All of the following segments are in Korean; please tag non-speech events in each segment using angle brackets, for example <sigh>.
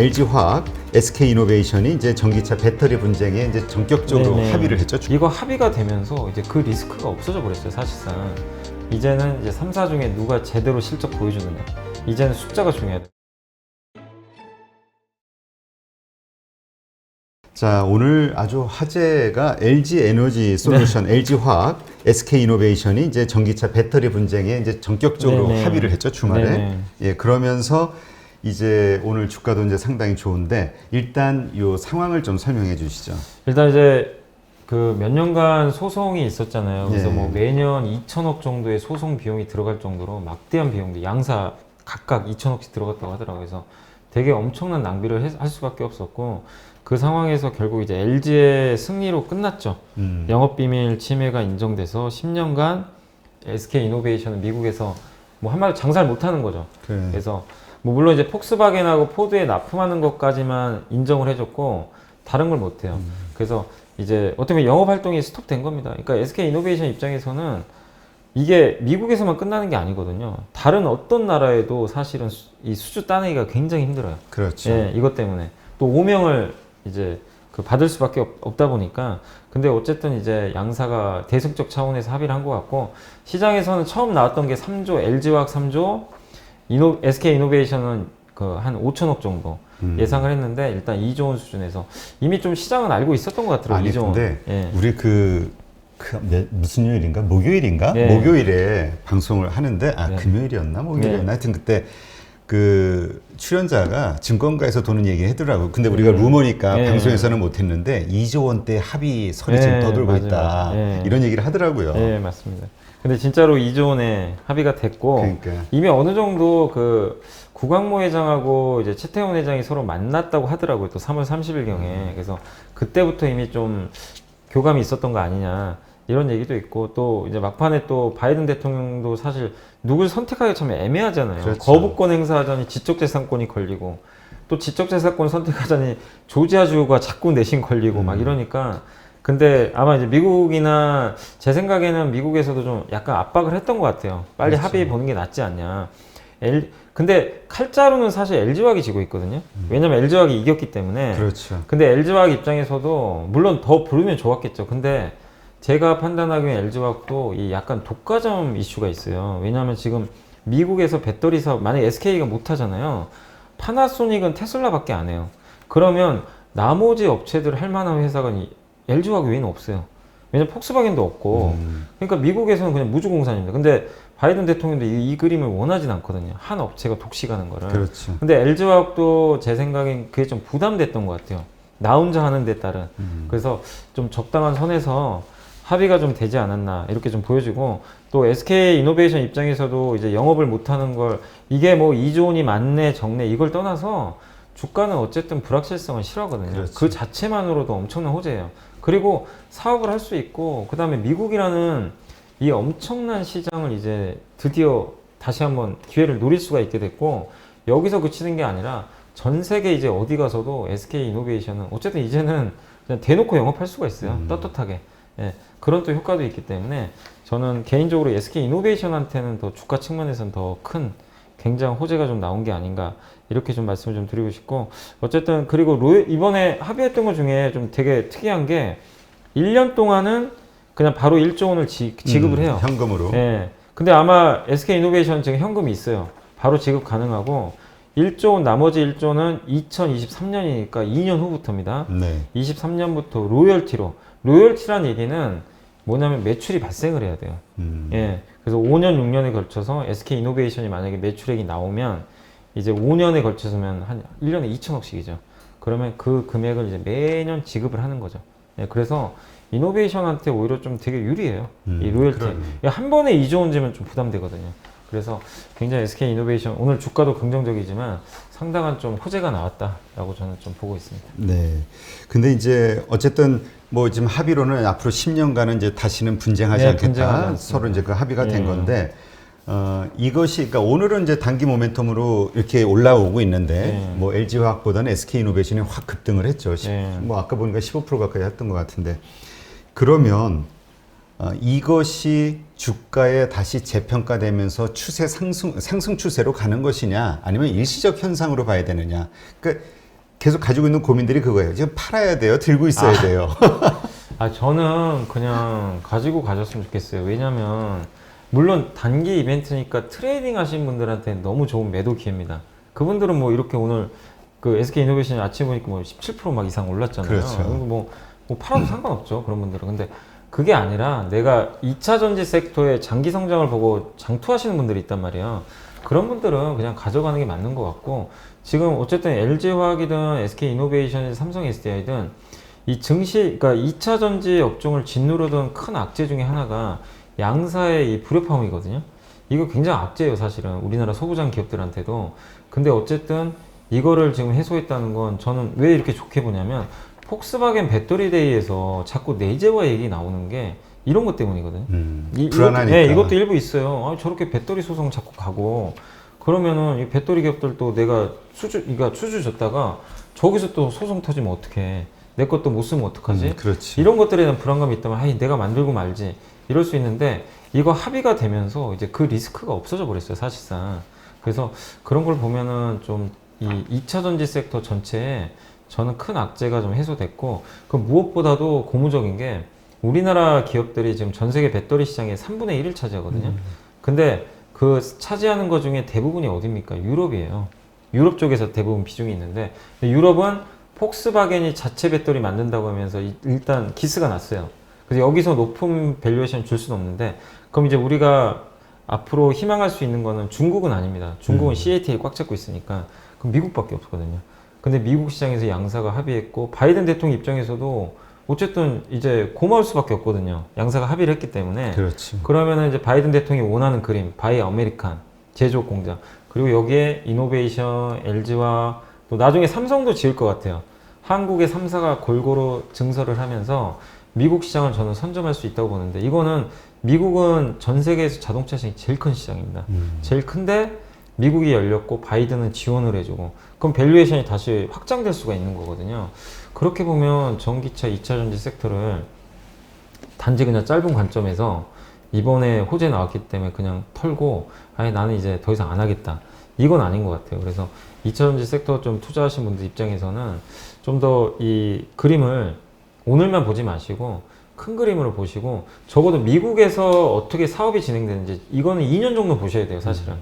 LG화학, SK이노베이션이 이제 전기차 배터리 분쟁에 이제 전격적으로 네네. 합의를 했죠. 이거 합의가 되면서 이제 그 리스크가 없어져 버렸어요 사실상 이제는 이제 3사 중에 누가 제대로 실적 보여주느냐 이제는 숫자가 중요하다 자, 오늘 아주 화제가 LG 에너지 솔루션, LG화학, SK이노베이션이 이제 전기차 배터리 분쟁에 이제 전격적으로 네네. 합의를 했죠 주말에. 네네. 예, 그러면서 이제 오늘 주가도 이제 상당히 좋은데 일단 요 상황을 좀 설명해 주시죠. 일단 이제 그 몇 년간 소송이 있었잖아요 그래서 예. 뭐 매년 2천억 정도의 소송 비용이 들어갈 정도로 막대한 비용들 양사 각각 2천억씩 들어갔다고 하더라고요 그래서 되게 엄청난 낭비를 해- 할 수밖에 없었고 그 상황에서 결국 이제 LG의 승리로 끝났죠 음. 영업 비밀 침해가 인정돼서 10년간 SK 이노베이션은 미국에서 뭐 한마디로 장사를 못 하는 거죠. 그래. 그래서 뭐 물론 이제 폭스바겐하고 포드에 납품하는 것까지만 인정을 해줬고 다른 걸 못해요. 음. 그래서 이제 어떻게 보면 영업 활동이 스톱된 겁니다. 그러니까 SK 이노베이션 입장에서는 이게 미국에서만 끝나는 게 아니거든요. 다른 어떤 나라에도 사실은 수- 이 수주 따내기가 굉장히 힘들어요. 그렇죠. 예, 이것 때문에 또 오명을 이제 그 받을 수밖에 없, 없다 보니까 근데 어쨌든 이제 양사가 대승적 차원에서 합의를 한 것 같고 시장에서는 처음 나왔던 게 3조 LG화학 3조 이노, SK 이노베이션은 그 한 5천억 정도 음. 예상을 했는데 일단 2조 원 수준에서 이미 좀 시장은 알고 있었던 것 같더라고요. 아니 2조 원. 근데 예. 우리 그, 그 몇- 무슨 요일인가 목요일인가 네. 목요일에 방송을 하는데 아 네. 금요일이었나 목요일이었나 네. 하여튼 그때 그 출연자가 증권가에서 도는 얘기 하더라고 근데 우리가 음. 루머니까 네. 방송에서는 못했는데 2조 원대 합의 설이 네, 지금 떠돌고 맞아요, 있다. 네. 이런 얘기를 하더라고요 예, 맞습니다. 근데 진짜로 2조 원에 합의가 됐고 그러니까 이미 어느 정도 그 구광모 회장하고 이제 최태원 회장이 서로 만났다고 하더라고요. 또 3월 30일 경에. 그래서 그때부터 이미 좀 교감이 있었던 거 아니냐. 이런 얘기도 있고 또 이제 막판에 또 바이든 대통령도 사실 누굴 선택하기 참 애매하잖아요. 그렇죠. 거부권 행사하자니 지적재산권이 걸리고 또 지적재산권 선택하자니 조지아주가 자꾸 내신 걸리고 막 이러니까 근데 아마 이제 미국이나 제 생각에는 미국에서도 좀 약간 압박을 했던 것 같아요. 빨리 그렇죠. 합의 보는 게 낫지 않냐. L, 근데 칼자루는 사실 LG화학이 지고 있거든요. 왜냐면 LG화학이 이겼기 때문에. 그렇죠 근데 LG화학 입장에서도 물론 더 부르면 좋았겠죠. 근데 제가 판단하기엔 LG화학도 이 약간 독과점 이슈가 있어요. 왜냐하면 지금 미국에서 배터리 사업 만약 SK가 못 하잖아요. 파나소닉은 테슬라밖에 안 해요. 그러면 나머지 업체들 할 만한 회사가 이 LG화학 외에는 없어요. 왜냐면 폭스바겐도 없고. 음. 그러니까 미국에서는 그냥 무주공산입니다. 근데 바이든 대통령도 이, 이 그림을 원하진 않거든요. 한 업체가 독식하는 거를. 그렇죠 근데 LG화학도 제 생각엔 그게 좀 부담됐던 것 같아요. 나 혼자 하는 데 따른. 음. 그래서 좀 적당한 선에서 합의가 좀 되지 않았나 이렇게 좀 보여지고 또 SK 이노베이션 입장에서도 이제 영업을 못하는 걸 이게 뭐 2조 원이 맞네 적네 이걸 떠나서 주가는 어쨌든 불확실성은 싫어하거든요. 그렇지. 그 자체만으로도 엄청난 호재예요. 그리고 사업을 할 수 있고 그 다음에 미국이라는 이 엄청난 시장을 이제 드디어 다시 한번 기회를 노릴 수가 있게 됐고 여기서 그치는 게 아니라 전 세계 이제 어디 가서도 SK 이노베이션은 어쨌든 이제는 그냥 대놓고 영업할 수가 있어요. 음. 떳떳하게. 예, 그런 또 효과도 있기 때문에 저는 개인적으로 SK 이노베이션한테는 더 주가 측면에서는 더큰 굉장한 호재가 좀 나온 게 아닌가 이렇게 좀 말씀을 좀 드리고 싶고 어쨌든 그리고 로 이번에 합의했던 것 중에 좀 되게 특이한 게 1년 동안은 그냥 바로 1조 원을 지, 지급을 음, 해요. 현금으로 예. 근데 아마 SK 이노베이션 지금 현금이 있어요. 바로 지급 가능하고 1조 원 나머지 1조는 2023년이니까 2년 후부터입니다. 네 23년부터 로열티로 로열티란 얘기는 뭐냐면 매출이 발생을 해야 돼요. 음. 예. 그래서 5년 6년에 걸쳐서 SK 이노베이션이 만약에 매출액이 나오면 이제 5년에 걸쳐서면 한 1년에 2천억씩이죠. 그러면 그 금액을 이제 매년 지급을 하는 거죠. 예. 그래서 이노베이션한테 오히려 좀 되게 유리해요. 음, 이 로열티. 그러네. 예, 한 번에 2조 원제면 좀 부담되거든요. 그래서 굉장히 SK 이노베이션 오늘 주가도 긍정적이지만 상당한 좀 호재가 나왔다라고 저는 좀 보고 있습니다. 네. 근데 이제 어쨌든 뭐 지금 합의로는 앞으로 10년간은 이제 다시는 분쟁하지 네, 않겠다. 서로 이제 그 합의가 된 예. 건데 어, 이것이 그러니까 오늘은 이제 단기 모멘텀으로 이렇게 올라오고 있는데 네. 뭐 LG화학보다는 SK이노베이션이 확 급등을 했죠. 시- 네. 뭐 아까 보니까 15% 가까이 했던 것 같은데 그러면 어, 이것이 주가에 다시 재평가되면서 추세 상승 상승 추세로 가는 것이냐 아니면 일시적 현상으로 봐야 되느냐 그러니까 계속 가지고 있는 고민들이 그거예요 지금 팔아야 돼요 들고 있어야 돼요 <laughs> 아 저는 그냥 가지고 가셨으면 좋겠어요. 왜냐면 물론 단기 이벤트니까 트레이딩 하신 분들한테 너무 좋은 매도 기회입니다. 그분들은 뭐 이렇게 오늘 그 SK 이노베이션이 아침에 보니까 뭐 17%막 이상 올랐잖아요. 그렇죠. 이거 뭐, 뭐 팔아도 상관없죠. 그런 분들은. 근데 그게 아니라 내가 2차 전지 섹터의 장기 성장을 보고 장투하시는 분들이 있단 말이에요. 그런 분들은 그냥 가져가는 게 맞는 것 같고 지금 어쨌든 LG화학이든 SK 이노베이션이든 삼성 SDI든 이 증시, 그러니까 2차 전지 업종을 짓누르던 큰 악재 중에 하나가 양사의 이 불협화음이거든요. 이거 굉장히 악재예요, 사실은. 우리나라 소부장 기업들한테도. 근데 어쨌든 이거를 지금 해소했다는 건 저는 왜 이렇게 좋게 보냐면 폭스바겐 배터리데이에서 자꾸 내재화 얘기 나오는 게 이런 것 때문이거든요. 음, 이- 불안하니까 이것도, 네, 이것도 일부 있어요. 아, 저렇게 배터리 소송 자꾸 가고 그러면은 이 배터리 기업들도 내가 수주, 그러니까 수주 줬다가 저기서 또 소송 터지면 어떡해. 내 것도 못 쓰면 어떡하지? 음, 그렇지 이런 것들에 대한 불안감이 있다면 아이 내가 만들고 말지 이럴 수 있는데 이거 합의가 되면서 이제 그 리스크가 없어져 버렸어요 사실상 그래서 그런 걸 보면은 좀 이 2차 전지 섹터 전체에 저는 큰 악재가 좀 해소됐고 그 무엇보다도 고무적인 게 우리나라 기업들이 지금 전 세계 배터리 시장의 3분의 1을 차지하거든요 근데 그 차지하는 것 중에 대부분이 어디입니까 유럽이에요 유럽 쪽에서 대부분 비중이 있는데 유럽은 폭스바겐이 자체 배터리 만든다고 하면서 이- 일단 기스가 났어요. 그래서 여기서 높은 밸류에이션 줄 수는 없는데 그럼 이제 우리가 앞으로 희망할 수 있는 거는 중국은 아닙니다. 중국은 CATL 꽉 잡고 있으니까 그럼 미국밖에 없거든요. 근데 미국 시장에서 양사가 합의했고 바이든 대통령 입장에서도 어쨌든 이제 고마울 수밖에 없거든요. 양사가 합의를 했기 때문에 그렇지 그러면은 이제 바이든 대통령이 원하는 그림, 바이 아메리칸 제조업 공장 그리고 여기에 이노베이션, LG와 또 나중에 삼성도 지을 것 같아요. 한국의 3사가 골고루 증설을 하면서 미국 시장을 저는 선점할 수 있다고 보는데 이거는 미국은 전 세계에서 자동차 시장이 제일 큰 시장입니다. 음. 제일 큰데 미국이 열렸고 바이든은 지원을 해주고 그럼 밸류에이션이 다시 확장될 수가 있는 거거든요. 그렇게 보면 전기차 2차 전지 섹터를 단지 그냥 짧은 관점에서 이번에 호재 나왔기 때문에 그냥 털고 아니 나는 이제 더 이상 안 하겠다. 이건 아닌 것 같아요. 그래서 2차 전지 섹터 좀 투자하신 분들 입장에서는 좀 더 이 그림을 오늘만 보지 마시고 큰 그림으로 보시고 적어도 미국에서 어떻게 사업이 진행되는지 이거는 2년 정도 보셔야 돼요 사실은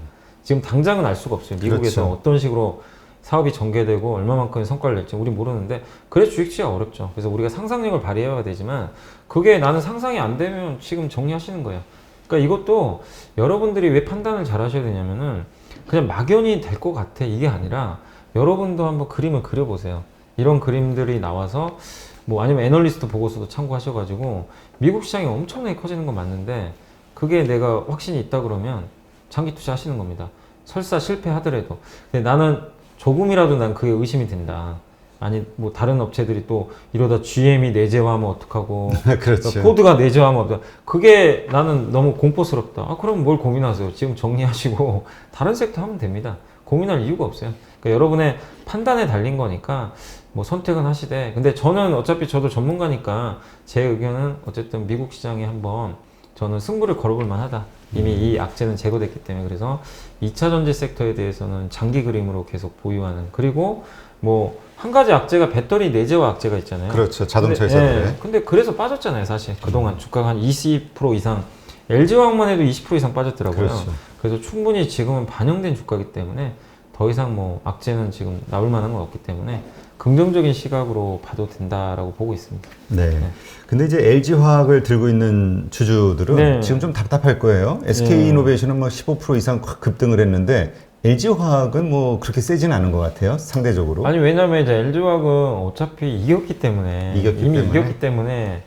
지금 당장은 알 수가 없어요. 미국에서 그렇죠. 어떤 식으로 사업이 전개되고 얼마만큼의 성과를 낼지 우리 모르는데 그래서 주식 취가 어렵죠. 그래서 우리가 상상력을 발휘해야 되지만 그게 나는 상상이 안 되면 지금 정리하시는 거예요. 그러니까 이것도 여러분들이 왜 판단을 잘 하셔야 되냐면은 그냥 막연히 될 것 같아. 이게 아니라 여러분도 한번 그림을 그려보세요. 이런 그림들이 나와서 뭐 아니면 애널리스트 보고서도 참고하셔가지고 미국 시장이 엄청나게 커지는 건 맞는데 그게 내가 확신이 있다 그러면 장기 투자하시는 겁니다. 설사 실패하더라도 근데 나는 조금이라도 난 그게 의심이 된다. 아니 뭐 다른 업체들이 또 이러다 GM이 내재화하면 어떡하고 <laughs> 그렇죠 포드가 내재화하면 어떡 그게 나는 너무 공포스럽다. 아 그럼 뭘 고민하세요? 지금 정리하시고 <laughs> 다른 섹터 하면 됩니다. 고민할 이유가 없어요. 그러니까 여러분의 판단에 달린 거니까 뭐 선택은 하시되 근데 저는 어차피 저도 전문가니까 제 의견은 어쨌든 미국 시장에 한번 저는 승부를 걸어볼 만하다 이미 이 악재는 제거됐기 때문에 그래서 2차 전지 섹터에 대해서는 장기 그림으로 계속 보유하는 그리고 뭐 한 가지 악재가 배터리 내재화 악재가 있잖아요. 그렇죠. 자동차에서 근데, 예, 근데 그래서 빠졌잖아요 사실. 그동안 주가가 한 20% 이상 LG화학만 해도 20% 이상 빠졌더라고요. 그렇죠. 그래서 충분히 지금은 반영된 주가이기 때문에 더 이상 뭐 악재는 지금 나올 만한 건 없기 때문에 긍정적인 시각으로 봐도 된다라고 보고 있습니다. 네. 근데 이제 LG 화학을 들고 있는 주주들은 네. 지금 좀 답답할 거예요. SK 네. 이노베이션은 뭐 15% 이상 확 급등을 했는데 LG 화학은 뭐 그렇게 세진 않은 것 같아요. 상대적으로. 아니 왜냐면 이제 LG화학은 어차피 이겼기 때문에 이겼기 이미 때문에. 이겼기 때문에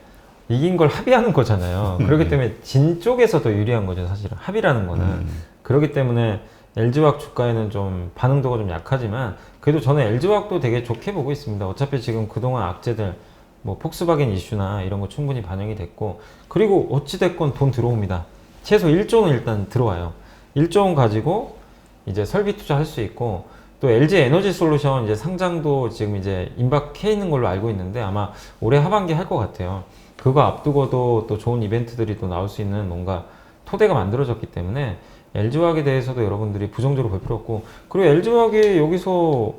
이긴 걸 합의하는 거잖아요. 그렇기 때문에 진 쪽에서 더 유리한 거죠 사실은 합의라는 거는 음. 그렇기 때문에 LG화학 주가에는 좀 반응도가 좀 약하지만 그래도 저는 LG화학도 되게 좋게 보고 있습니다. 어차피 지금 그동안 악재들 뭐 폭스바겐 이슈나 이런 거 충분히 반영이 됐고 그리고 어찌 됐건 돈 들어옵니다. 최소 1조는 일단 들어와요. 1조 원 가지고 이제 설비 투자할 수 있고 또 LG 에너지 솔루션 이제 상장도 지금 이제 임박해 있는 걸로 알고 있는데 아마 올해 하반기 할 것 같아요. 그거 앞두고도 또 좋은 이벤트들이 또 나올 수 있는 뭔가 토대가 만들어졌기 때문에 LG화학에 대해서도 여러분들이 부정적으로 볼 필요 없고 그리고 LG화학이 여기서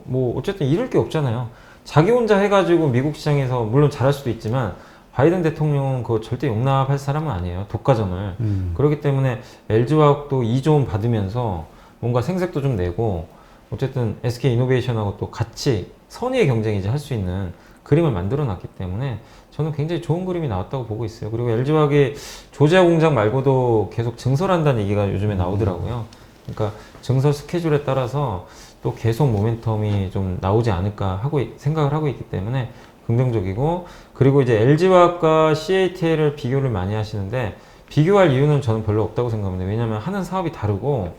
뭐 어쨌든 잃을 게 없잖아요. 자기 혼자 해가지고 미국 시장에서 물론 잘할 수도 있지만 바이든 대통령은 그거 절대 용납할 사람은 아니에요. 독과점을. 음. 그렇기 때문에 LG화학도 2조 받으면서 뭔가 생색도 좀 내고 어쨌든 SK 이노베이션하고 또 같이 선의의 경쟁 이제 할수 있는 그림을 만들어 놨기 때문에 저는 굉장히 좋은 그림이 나왔다고 보고 있어요. 그리고 LG화학이 조제화 공장 말고도 계속 증설한다는 얘기가 요즘에 나오더라고요. 그러니까 증설 스케줄에 따라서 또 계속 모멘텀이 좀 나오지 않을까 하고 있- 생각을 하고 있기 때문에 긍정적이고 그리고 이제 LG화학과 CATL을 비교를 많이 하시는데 비교할 이유는 저는 별로 없다고 생각합니다. 왜냐하면 하는 사업이 다르고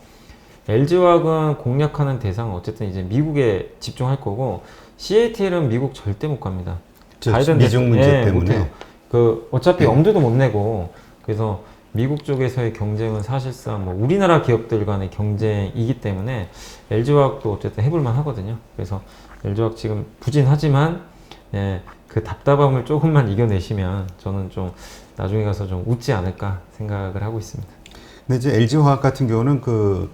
LG화학은 공략하는 대상은 어쨌든 이제 미국에 집중할 거고 CATL은 미국 절대 못 갑니다. 저 바이든 미중 문제 예, 때문에. 그 어차피 엄두도 못 내고 그래서 미국 쪽에서의 경쟁은 사실상 뭐 우리나라 기업들 간의 경쟁이기 때문에 LG화학도 어쨌든 해볼만 하거든요. 그래서 LG화학 지금 부진하지만 예, 그 답답함을 조금만 이겨내시면 저는 좀 나중에 가서 좀 웃지 않을까 생각을 하고 있습니다. 근데 이제 LG 화학 같은 경우는 그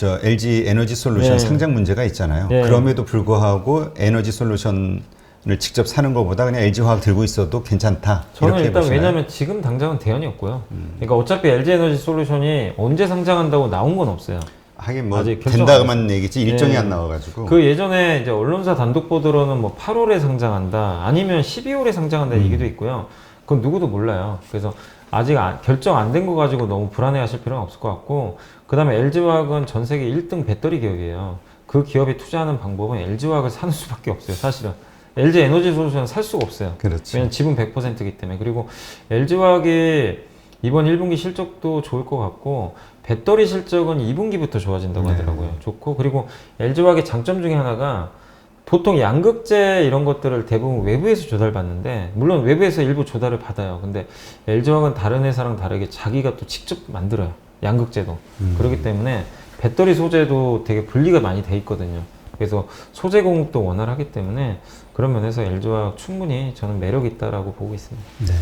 저 LG 에너지 솔루션 네. 상장 문제가 있잖아요. 네. 그럼에도 불구하고 에너지 솔루션 을 직접 사는 것보다 그냥 LG 화학 들고 있어도 괜찮다. 저는 일단 보시나요? 음. 왜냐하면 지금 당장은 대안이 없고요. 그러니까 어차피 LG 에너지 솔루션이 언제 상장한다고 나온 건 없어요. 하긴 뭐 아직 된다고만 얘기지 일정이 네. 안 나와가지고 그 예전에 이제 언론사 단독 보도로는 뭐 8월에 상장한다 아니면 12월에 상장한다 음. 얘기도 있고요. 그건 누구도 몰라요. 그래서 아직 안- 결정 안 된 거 가지고 너무 불안해하실 필요는 없을 것 같고 그 다음에 LG화학은 전 세계 1등 배터리 기업이에요. 그 기업이 투자하는 방법은 LG화학을 사는 수밖에 없어요. 사실은 LG 에너지 솔루션은 살 수가 없어요. 그렇죠. 왜냐면 지분 100%이기 때문에 그리고 LG화학이 이번 1분기 실적도 좋을 것 같고 배터리 실적은 2분기부터 좋아진다고 네. 하더라고요. 좋고 그리고 LG화학의 장점 중에 하나가 보통 양극재 이런 것들을 대부분 외부에서 조달받는데 물론 외부에서 일부 조달을 받아요. 근데 LG화학은 다른 회사랑 다르게 자기가 또 직접 만들어요. 양극재도. 음. 그렇기 때문에 배터리 소재도 되게 분리가 많이 돼 있거든요. 그래서 소재 공급도 원활하기 때문에 그런 면에서 LG화학 충분히 저는 매력 있다라고 보고 있습니다. 네.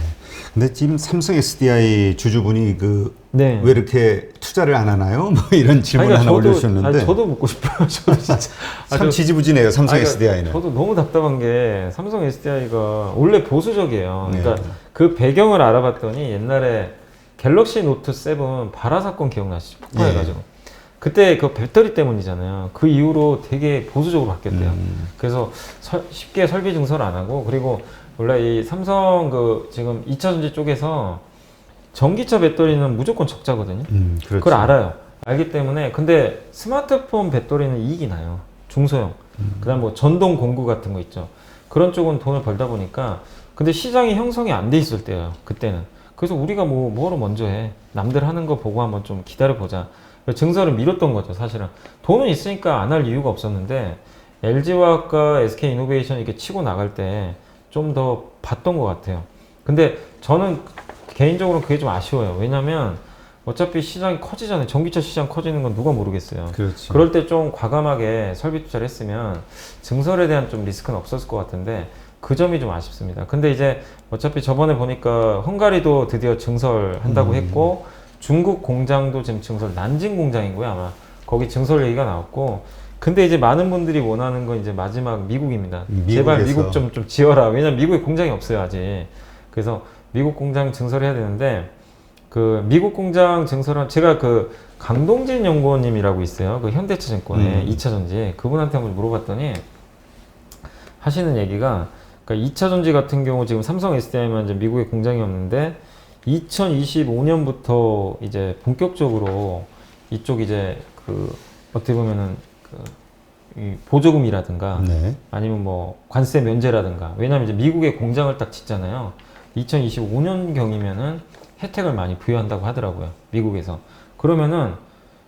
근데 지금 삼성 SDI 주주분이 그왜 네. 이렇게 투자를 안 하나요? 뭐 이런 질문 아니, 을 그러니까 하나 올려주셨는데 아니, 저도 묻고 싶어요. 저도 진짜. 아, 참 저- 지지부진해요 삼성 아니, 그러니까 SDI는. 저도 너무 답답한 게 삼성 SDI가 원래 보수적이에요. 그러니까 네. 그 배경을 알아봤더니 옛날에 갤럭시 노트 7 발화 사건 기억나시죠? 폭파해가지고. 그때 그 배터리 때문이잖아요. 그 이후로 되게 보수적으로 바뀌었대요. 음. 그래서 설- 쉽게 설비 증설 안 하고 그리고 원래 이 삼성 그 지금 2차 전지 쪽에서 전기차 배터리는 무조건 적자거든요. 음, 그렇죠. 그걸 알아요. 알기 때문에 근데 스마트폰 배터리는 이익이 나요. 중소형. 그다음 뭐 전동 공구 같은 거 있죠. 그런 쪽은 돈을 벌다 보니까 근데 시장이 형성이 안 돼 있을 때예요. 그때는. 그래서 우리가 뭐 뭐로 먼저 해. 남들 하는 거 보고 한번 좀 기다려 보자. 증설을 미뤘던 거죠, 사실은. 돈은 있으니까 안 할 이유가 없었는데 LG화학과 SK 이노베이션이 이렇게 치고 나갈 때 좀 더 봤던 것 같아요. 근데 저는 개인적으로 그게 좀 아쉬워요. 왜냐면 어차피 시장이 커지잖아요. 전기차 시장 커지는 건 누가 모르겠어요. 그렇죠. 그럴 때 좀 과감하게 설비 투자를 했으면 증설에 대한 좀 리스크는 없었을 것 같은데 그 점이 좀 아쉽습니다. 근데 이제 어차피 저번에 보니까 헝가리도 드디어 증설한다고 음. 했고 중국 공장도 지금 증설 난징 공장이고요 아마 거기 증설 얘기가 나왔고 근데 이제 많은 분들이 원하는 건 이제 마지막 미국입니다. 제발 미국에서. 미국 좀, 좀 지어라. 왜냐면 미국에 공장이 없어요 아직. 그래서 미국 공장 증설해야 되는데 그 미국 공장 증설한 제가 그 강동진 연구원님이라고 있어요. 그 현대차증권의 음. 2차 전지 그분한테 한번 물어봤더니 하시는 얘기가 그러니까 2차 전지 같은 경우 지금 삼성 SDI만 이제 미국에 공장이 없는데 2025년부터 이제 본격적으로 이쪽 이제 그 어떻게 보면은 그이 보조금이라든가 네. 아니면 뭐 관세 면제라든가 왜냐하면 이제 미국에 공장을 딱 짓잖아요. 2025년 경이면은 혜택을 많이 부여한다고 하더라고요. 미국에서 그러면은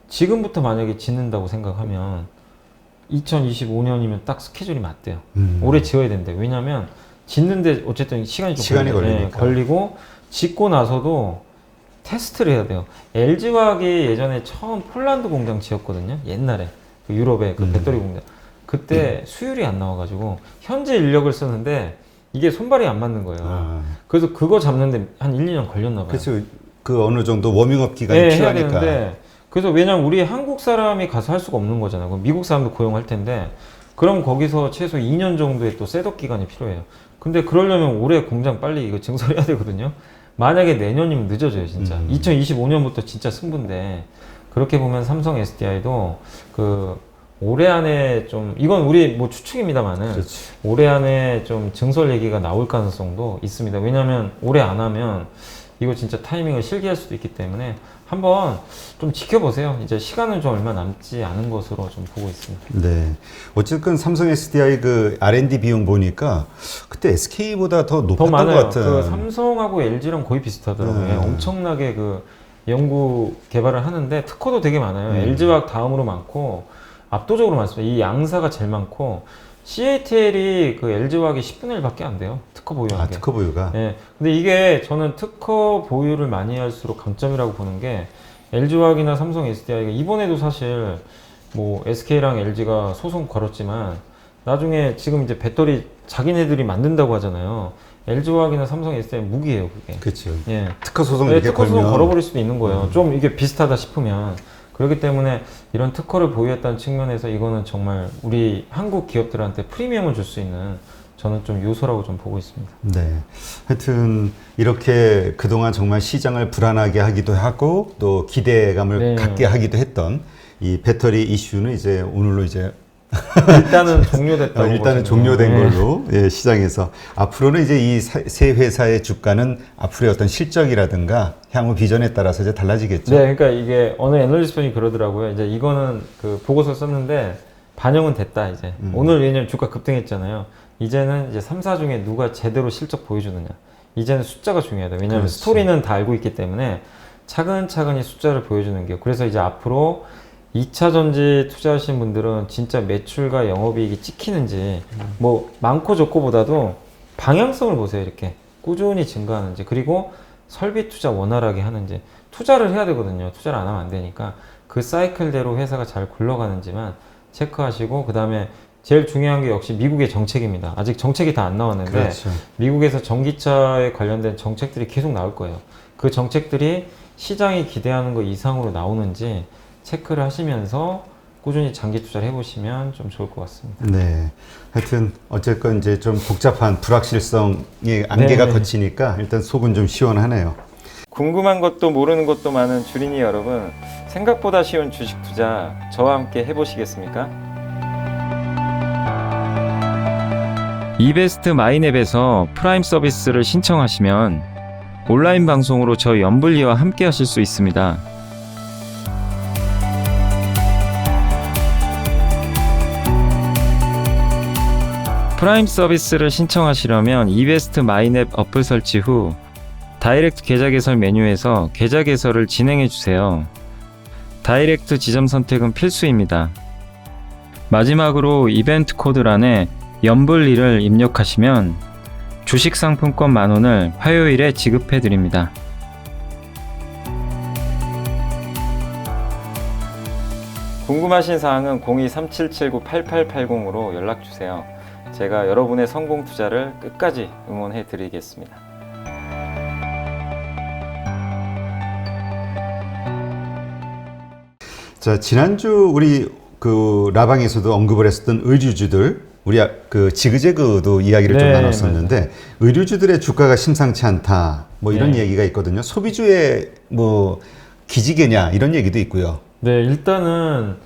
지금부터 만약에 짓는다고 생각하면 2025년이면 딱 스케줄이 맞대요. 음. 올해 지어야 된대. 왜냐면 짓는데 어쨌든 시간이 좀 시간이. 걸리니까. 걸리고 짓고 나서도 테스트를 해야 돼요. LG화학이 예전에 처음 폴란드 공장 지었거든요. 옛날에 그 유럽의 그 음. 배터리 공장. 그때 수율이 안 나와가지고 현재 인력을 쓰는데 이게 손발이 안 맞는 거예요. 아, 그래서 그거 잡는데 한 1, 2년 걸렸나 봐요. 그렇죠. 그 어느 정도 워밍업 기간이 네, 해야 필요하니까. 되는데 그래서 왜냐면 우리 한국 사람이 가서 할 수가 없는 거잖아요. 그럼 미국 사람도 고용할 텐데 그럼 거기서 최소 2년 정도의 또 셋업 기간이 필요해요. 근데 그러려면 올해 공장 빨리 이거 증설해야 되거든요. 만약에 내년이면 늦어져요, 진짜. 음. 2025년부터 진짜 승부인데 그렇게 보면 삼성 SDI도 그 올해 안에 좀 이건 우리 뭐 추측입니다만은 그렇지. 올해 안에 좀 증설 얘기가 나올 가능성도 있습니다. 왜냐하면 올해 안 하면 이거 진짜 타이밍을 실기할 수도 있기 때문에 한번 좀 지켜보세요. 이제 시간은 좀 얼마 남지 않은 것으로 좀 보고 있습니다. 네. 어쨌든 삼성 SDI 그 R&D 비용 보니까 그때 SK보다 더 더 높았던 많아요. 것 같은. 그 삼성하고 LG랑 거의 비슷하더라고요. 네. 엄청나게 그 연구 개발을 하는데 특허도 되게 많아요. 음. LG와 다음으로 많고 압도적으로 많습니다. 이 양사가 제일 많고 CATL이 그 LG화학이 10분의 1밖에 안 돼요. 특허 보유한 아, 게. 특허 보유가. 예. 근데 이게 저는 특허 보유를 많이 할수록 강점이라고 보는 게 LG화학이나 삼성 SDI가 이번에도 사실 뭐 SK랑 LG가 소송 걸었지만 나중에 지금 이제 배터리 자기네들이 만든다고 하잖아요. LG화학이나 삼성 SDI 무기예요, 그게. 그렇죠. 예. 특허 소송 네, 특허 소송 음. 걸어버릴 수도 있는 거예요. 좀 이게 비슷하다 싶으면. 그렇기 때문에 이런 특허를 보유했다는 측면에서 이거는 정말 우리 한국 기업들한테 프리미엄을 줄 수 있는 저는 좀 요소라고 좀 보고 있습니다. 네. 하여튼 이렇게 그동안 정말 시장을 불안하게 하기도 하고 또 기대감을 네. 갖게 하기도 했던 이 배터리 이슈는 이제 오늘로 이제 일단은 종료됐다고 어, 일단은 종료된. 네. 걸로 예, 시장에서 앞으로는 이제 이 세 회사의 주가는 앞으로의 어떤 실적이라든가 향후 비전에 따라서 이제 달라지겠죠. 네, 그러니까 이게 어느 애널리스트 분이 그러더라고요. 이제 이거는 그 보고서 썼는데 반영은 됐다 이제. 음. 오늘 왜냐면 주가 급등했잖아요. 이제는 이제 3사 중에 누가 제대로 실적 보여주느냐. 이제는 숫자가 중요하다. 왜냐하면 그렇지. 스토리는 다 알고 있기 때문에 차근차근히 숫자를 보여주는 게. 그래서 이제 앞으로 2차 전지 투자하신 분들은 진짜 매출과 영업이익이 찍히는지 뭐 많고 적고보다도 방향성을 보세요. 이렇게 꾸준히 증가하는지 그리고 설비 투자 원활하게 하는지 투자를 해야 되거든요. 투자를 안 하면 안 되니까 그 사이클대로 회사가 잘 굴러가는지만 체크하시고 그 다음에 제일 중요한 게 역시 미국의 정책입니다. 아직 정책이 다 안 나왔는데 그렇죠. 미국에서 전기차에 관련된 정책들이 계속 나올 거예요. 그 정책들이 시장이 기대하는 것 이상으로 나오는지 체크를 하시면서 꾸준히 장기 투자를 해보시면 좀 좋을 것 같습니다. 네. 하여튼 어쨌건 이제 좀 복잡한 불확실성의 안개가 네. 거치니까 일단 속은 좀 시원하네요. 궁금한 것도 모르는 것도 많은 주린이 여러분, 생각보다 쉬운 주식 투자 저와 함께 해보시겠습니까? 이베스트 마이앱에서 프라임 서비스를 신청하시면 온라인 방송으로 저 연불리와 함께 하실 수 있습니다. 프라임 서비스를 신청하시려면 이베스트 마이앱 어플 설치 후 다이렉트 계좌 개설 메뉴에서 계좌 개설을 진행해 주세요. 다이렉트 지점 선택은 필수입니다. 마지막으로 이벤트 코드란에 연불리를 입력하시면 주식 상품권 만 원을 화요일에 지급해 드립니다. 궁금하신 사항은 0237798880으로 연락 주세요. 제가 여러분의 성공 투자를 끝까지 응원해 드리겠습니다. 자, 지난주 우리 그 라방에서도 언급을 했었던 의류주들 우리 아- 그 지그재그도 이야기를 좀 네, 나눴었는데 의류주들의 주가가 심상치 않다. 뭐 이런 네. 얘기가 있거든요. 소비주의 뭐 기지개냐 이런 얘기도 있고요. 네, 일단은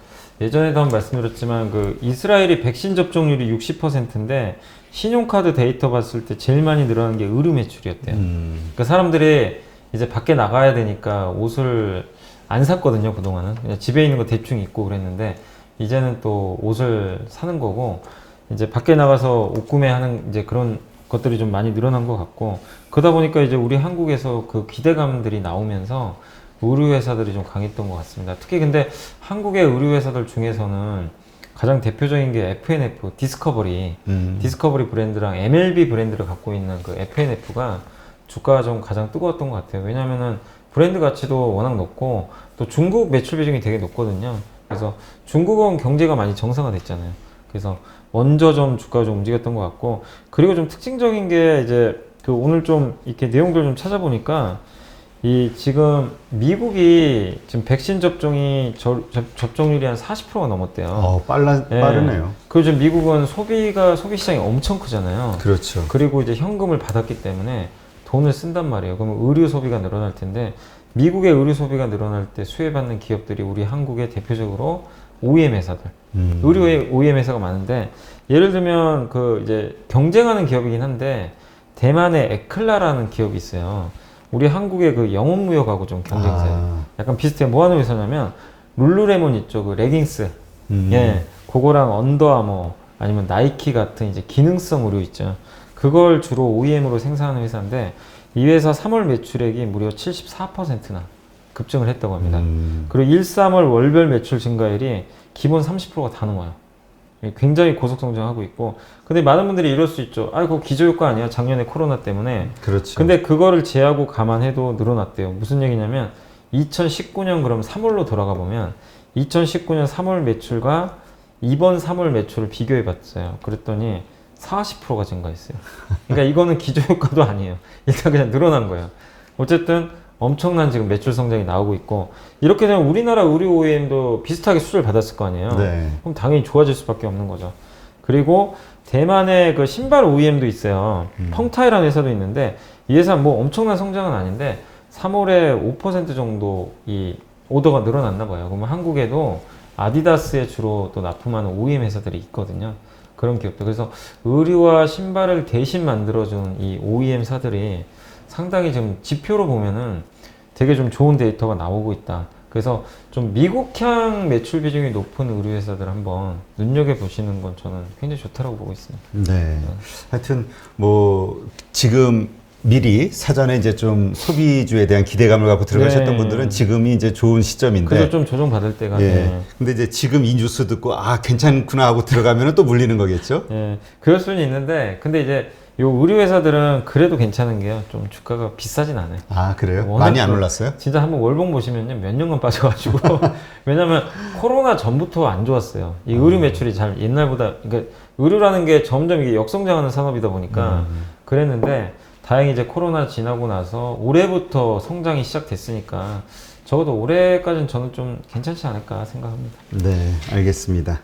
예전에도 한 번 말씀드렸지만 그 이스라엘이 백신 접종률이 60%인데 신용카드 데이터 봤을 때 제일 많이 늘어난 게 의류 매출이었대요. 음, 그러니까 사람들이 이제 밖에 나가야 되니까 옷을 안 샀거든요 그동안은 그냥 집에 있는 거 대충 입고 그랬는데 이제는 또 옷을 사는 거고 이제 밖에 나가서 옷 구매하는 이제 그런 것들이 좀 많이 늘어난 것 같고 그러다 보니까 이제 우리 한국에서 그 기대감들이 나오면서 의류 회사들이 좀 강했던 것 같습니다. 특히 근데 한국의 의류 회사들 중에서는 가장 대표적인 게 F&F 디스커버리 음. 디스커버리 브랜드랑 MLB 브랜드를 갖고 있는 그 F&F가 주가가 좀 가장 뜨거웠던 것 같아요. 왜냐면은 브랜드 가치도 워낙 높고 또 중국 매출 비중이 되게 높거든요. 그래서 중국은 경제가 많이 정상화됐잖아요. 그래서 먼저 좀 주가가 좀 움직였던 것 같고 그리고 좀 특징적인 게 이제 그 오늘 좀 이렇게 내용들 좀 찾아보니까 이 지금 미국이 지금 백신 접종이 저- 접, 접종률이 한 40%가 넘었대요. 어, 빨라, 예. 빠르네요. 그리고 지금 미국은 소비가 소비 시장이 엄청 크잖아요. 그렇죠. 그리고 이제 현금을 받았기 때문에 돈을 쓴단 말이에요. 그러면 의류 소비가 늘어날 텐데 미국의 의류 소비가 늘어날 때 수혜받는 기업들이 우리 한국의 대표적으로 OEM 회사들, 음. 의류의 OEM 회사가 많은데 예를 들면 그 이제 경쟁하는 기업이긴 한데 대만의 에클라라는 기업이 있어요. 우리 한국의 그 영업무역하고 좀 경쟁사예요. 아, 약간 비슷해. 뭐 하는 회사냐면 룰루레몬 있죠. 그 레깅스. 음. 예, 그거랑 언더아머 아니면 나이키 같은 이제 기능성 의류 있죠. 그걸 주로 OEM으로 생산하는 회사인데 이 회사 3월 매출액이 무려 74%나 급증을 했다고 합니다. 음. 그리고 1, 3월 월별 매출 증가율이 기본 30%가 다 넘어요. 예, 굉장히 고속 성장하고 있고 근데 많은 분들이 이럴 수 있죠. 아, 그거 기저효과 아니야? 작년에 코로나 때문에. 그렇죠. 근데 그거를 제하고 감안해도 늘어났대요. 무슨 얘기냐면 2019년 그럼 3월로 돌아가 보면 2019년 3월 매출과 이번 3월 매출을 비교해 봤어요. 그랬더니 40%가 증가했어요. 그러니까 이거는 기저효과도 아니에요. <laughs> 일단 그냥 늘어난 거예요. 어쨌든 엄청난 지금 매출 성장이 나오고 있고 이렇게 되면 우리나라 의류 OEM도 비슷하게 수주를 받았을 거 아니에요. 네. 그럼 당연히 좋아질 수밖에 없는 거죠. 그리고 대만의 그 신발 OEM도 있어요. 음. 펑타이라는 회사도 있는데 이 회사 뭐 엄청난 성장은 아닌데 3월에 5% 정도 이 오더가 늘어났나 봐요. 그러면 한국에도 아디다스에 주로 또 납품하는 OEM 회사들이 있거든요. 그런 기업들. 그래서 의류와 신발을 대신 만들어준 이 OEM 사들이 상당히 지금 지표로 보면은 되게 좀 좋은 데이터가 나오고 있다. 그래서 좀 미국향 매출 비중이 높은 의류 회사들 한번 눈여겨 보시는 건 저는 굉장히 좋다고 보고 있습니다. 네. 하여튼 뭐 지금 미리 사전에 이제 좀 소비주에 대한 기대감을 갖고 들어가셨던 네. 분들은 지금이 이제 좋은 시점인데 그래서 좀 조정 받을 때가 예. 네. 근데 이제 지금 이 뉴스 듣고 아 괜찮구나 하고 들어가면 또 물리는 거겠죠? 예, 그럴 수는 있는데 근데 이제 요 의류 회사들은 그래도 괜찮은 게요. 좀 주가가 비싸진 않아요. 아 그래요? 워낙 많이 안 또- 올랐어요? 진짜 한번 월봉 보시면요 몇 년간 빠져가지고 <laughs> 왜냐면 코로나 전부터 안 좋았어요. 이 의류 매출이 잘 옛날보다 그러니까 의류라는 게 점점 이게 역성장하는 산업이다 보니까 그랬는데 다행히 이제 코로나 지나고 나서 올해부터 성장이 시작됐으니까 적어도 올해까지는 저는 좀 괜찮지 않을까 생각합니다. 네, 알겠습니다.